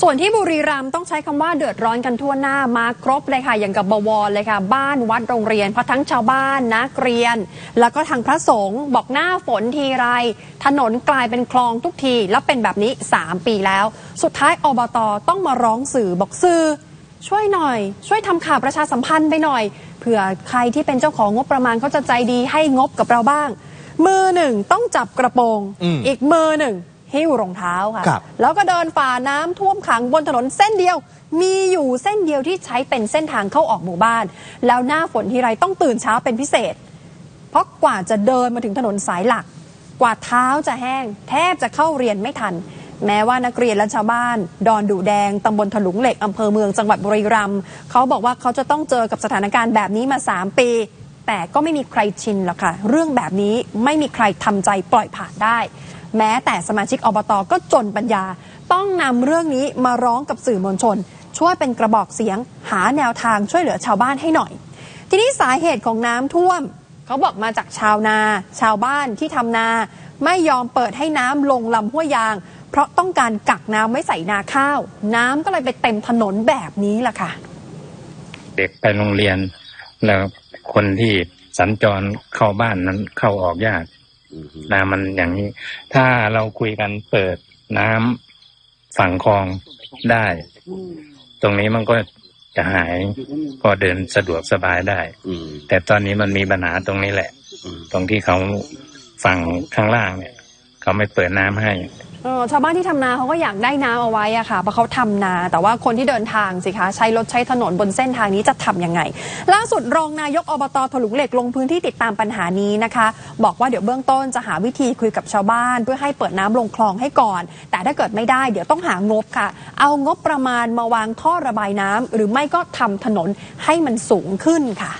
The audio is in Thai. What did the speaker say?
ส่วนที่บุรีรัมย์ต้องใช้คำว่าเดือดร้อนกันทั่วหน้ามาครบเลยค่ะ อย่างกับบวรเลยค่ะ บ้านวัดโรงเรียนเพราะทั้งชาวบ้านนักเรียน แล้วก็ทางพระสงฆ์บอกหน้าฝนทีไร ถนนกลายเป็นคลองทุกที แล้วเป็นแบบนี้ 3 ปีแล้ว สุดท้ายอบตต้องมาร้องสื่อบอกสื่อช่วยหน่อย ช่วยทำข่าวประชาสัมพันธ์ไปหน่อยเผื่อใครที่เป็นเจ้าของงบประมาณเขาจะใจดีให้งบกับเราบ้าง มือหนึ่งต้องจับกระโปรงอืมอีกมือหนึ่ง หิ้วรองเท้าค่ะครับแล้วก็เดินฝ่าน้ำท่วมขังบนถนนเส้นเดียว มีอยู่เส้นเดียวที่ใช้เป็นเส้นทางเข้าออกหมู่บ้าน แล้วหน้าฝนทีไรต้องตื่นเช้าเป็นพิเศษ เพราะกว่าจะเดินมาถึงถนนสายหลัก กว่าเท้าจะแห้ง แทบจะเข้าเรียนไม่ทัน แม้ว่านักเรียนและชาวบ้าน ดอนดูแดงตำบลถลุงเหล็กอำเภอเมืองจังหวัดบุรีรัมย์เขาบอกว่าเขาจะต้องเจอกับสถานการณ์แบบนี้มา 3 ปี แต่ก็ไม่มีใครชินหรอกค่ะ เรื่องแบบนี้ไม่มีใครทำใจปล่อยผ่านได้ แม้แต่สมาชิกอบตก็จนปัญญา ต้องนำเรื่องนี้มาร้องกับสื่อมวลชน ช่วยเป็นกระบอกเสียง หาแนวทางช่วยเหลือชาวบ้านให้หน่อย ทีนี้สาเหตุของน้ำท่วม เขาบอกมาจากชาวนา ชาวบ้านที่ทำนา ไม่ยอมเปิดให้น้ำลงลำห้วยยาง เพราะต้องการกักน้ำไว้ใส่นาข้าว น้ำก็เลยไปเต็มถนนแบบนี้ล่ะค่ะ เด็กไปโรงเรียน แล้วคนที่สัญจรเข้าบ้านนั้นเข้าออกยากน้ำมันอย่างนี้ ถ้าเราคุยกันเปิดน้ำฝั่งคลองได้ ตรงนี้มันก็จะหายก็เดินสะดวกสบายได้อืมแต่ตอนนี้มันมีปัญหาตรงนี้แหละอืมตรงที่เขาฝั่งข้างล่างเนี่ย เขาไม่เปิดน้ำให้ เออชาวบ้านที่ทำนาเขาก็อยากได้น้ำเอาไว้อะค่ะเพราะเขาทำนา แต่ว่าคนที่เดินทางสิคะใช้รถใช้ถนนบนเส้นทางนี้จะทำยังไง ล่าสุดรองนายกอบตถลุงเหล็กลงพื้นที่ติดตามปัญหานี้นะคะ บอกว่าเดี๋ยวเบื้องต้นจะหาวิธีคุยกับชาวบ้าน เพื่อให้เปิดน้ำลงคลองให้ก่อน แต่ถ้าเกิดไม่ได้เดี๋ยวต้องหางบค่ะ เอางบประมาณมาวางท่อระบายน้ำหรือไม่ก็ทำถนนให้มันสูงขึ้นค่ะ